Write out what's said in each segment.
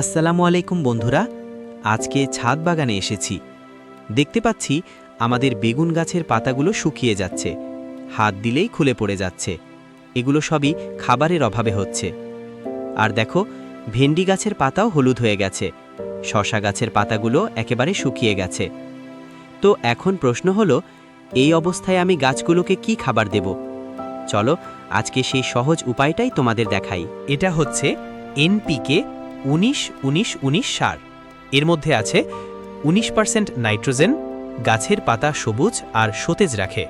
আসসালামু আলাইকুম বন্ধুরা, আজকে ছাদ বাগানে এসেছি। দেখতে পাচ্ছি আমাদের বেগুন গাছের পাতাগুলো শুকিয়ে যাচ্ছে, হাত দিলেই খুলে পড়ে যাচ্ছে। এগুলো সবই খাবারের অভাবে হচ্ছে। আর দেখো, ভেন্ডি গাছের পাতাও হলুদ হয়ে গেছে, শশা গাছের পাতাগুলো একেবারে শুকিয়ে গেছে। তো এখন প্রশ্ন হলো, এই অবস্থায় আমি গাছগুলোকে কি খাবার দেব? চলো, আজকে সেই সহজ উপায়টাই তোমাদের দেখাই। এটা হচ্ছে এনপিকে উনিশ উনিশ উনিশ সার। এর মধ্যে আছে উনিশ পার্সেন্ট নাইট্রোজেন, গাছের পাতা সবুজ আর সতেজ রাখে।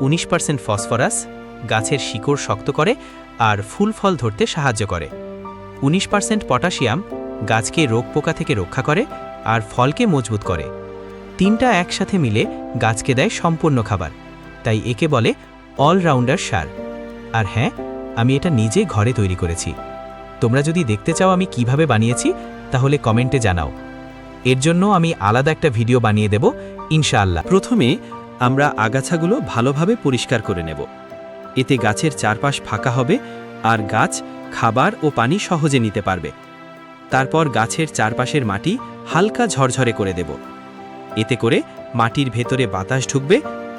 উনিশ পার্সেন্ট ফসফরাস, গাছের শিকড় শক্ত করে আর ফুল ফল ধরতে সাহায্য করে। উনিশ পার্সেন্ট পটাশিয়াম, গাছকে রোগ পোকা থেকে রক্ষা করে আর ফলকে মজবুত করে। তিনটা একসাথে মিলে গাছকে দেয় সম্পূর্ণ খাবার। তাই একে বলে অলরাউন্ডার সার। আর হ্যাঁ আমি এটা নিজে ঘরে তৈরি করেছি। তোমরা যদি দেখতে চাও আমি কীভাবে বানিয়েছি, তাহলে কমেন্টে জানাও। এর জন্য আমি আলাদা একটা ভিডিও বানিয়ে দেব, ইনশাআল্লাহ। প্রথমে আমরা আগাছাগুলো ভালোভাবে পরিষ্কার করে নেব। এতে গাছের চারপাশ ফাঁকা হবে আর গাছ খাবার ও পানি সহজে নিতে পারবে। তারপর গাছের চারপাশের মাটি হালকা ঝরঝরে করে দেব। এতে করে মাটির ভেতরে বাতাস ঢুকবে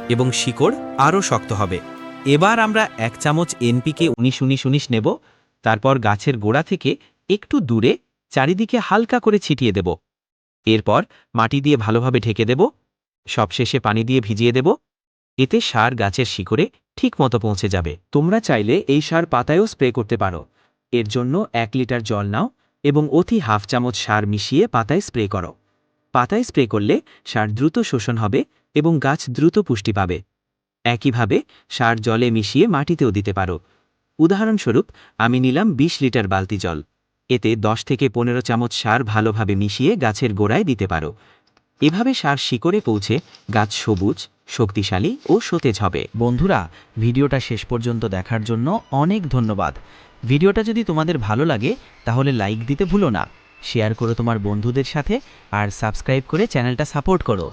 এবং শিকড় আরও শক্ত হবে। এবার আমরা এক চামচ এনপিকে উনিশ উনিশ উনিশ নেব। তারপর গাছের গোড়া থেকে একটু দূরে চারিদিকে হালকা করে ছিটিয়ে দেব। এরপর মাটি দিয়ে ভালোভাবে ঢেকে দেব। সবশেষে পানি দিয়ে ভিজিয়ে দেব। এতে সার গাছের শিকড়ে ঠিক মতো পৌঁছে যাবে। তোমরা চাইলে এই সার পাতায়ও স্প্রে করতে পারো। এর জন্য এক লিটার জল নাও এবং অতি হাফ চামচ সার মিশিয়ে পাতায় স্প্রে করো। পাতায় স্প্রে করলে সার দ্রুত শোষণ হবে এবং গাছ দ্রুত পুষ্টি পাবে। একইভাবে সার জলে মিশিয়ে মাটিতেও দিতে পারো। উদাহরণস্বরূপ, আমি নিলাম ২০ লিটার বালতি জল। এতে ১০ থেকে পনেরো চামচ সার ভালোভাবে মিশিয়ে গাছের গোড়ায় দিতে পারো। এভাবে সার শিকড়ে পৌঁছে গাছ সবুজ, শক্তিশালী ও সতেজ হবে। বন্ধুরা, ভিডিওটা শেষ পর্যন্ত দেখার জন্য অনেক ধন্যবাদ। ভিডিওটা যদি তোমাদের ভালো লাগে, তাহলে লাইক দিতে ভুলো না। শেয়ার করো তোমার বন্ধুদের সাথে আর সাবস্ক্রাইব করে চ্যানেলটা সাপোর্ট করো।